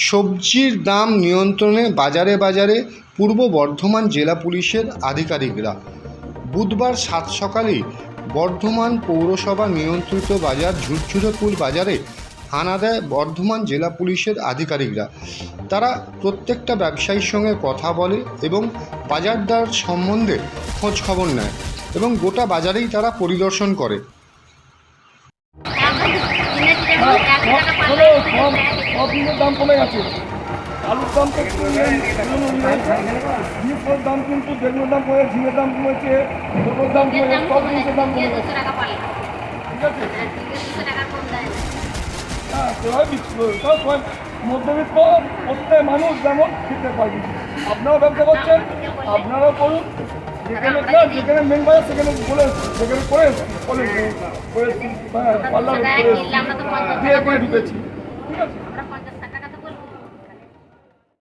সবজির দাম নিয়ন্ত্রণে বাজারে বাজারে পূর্ব বর্ধমান জেলা পুলিশের আধিকারিকরা বুধবার সাত সকালে বর্ধমান পৌরসভা নিয়ন্ত্রিত বাজার ঝুরঝুরেপুল বাজারে হানা দেয় বর্ধমান জেলা পুলিশের আধিকারিকরা তারা প্রত্যেকটা ব্যবসায়ীর সঙ্গে কথা বলে এবং বাজারদার সম্বন্ধে খোঁজ খবর নেয় এবং গোটা বাজারেই তারা পরিদর্শন করে হলো সব সব জিনিসের দাম কমে গেছে। আলুর দাম তো জিনিসের দাম কিন্তু বেগুনের দাম কমে ঝিঙের দাম কমেছে ছোটোর দাম কমে সব জিনিসের দাম কমে গেছে। ঠিক আছে? হ্যাঁ সেভাবে বিক্রি সব সবাই মধ্যবিত্ত প্রত্যেক মানুষ যেমন খেতে পারবে আপনারাও ব্যবসা করছেন আপনারাও করুন। যেখানে যেখানে মেন বাজার সেখানে বলে সেখানে করে হ্যাঁ পার্লার করে ঢুকেছি। Gracias.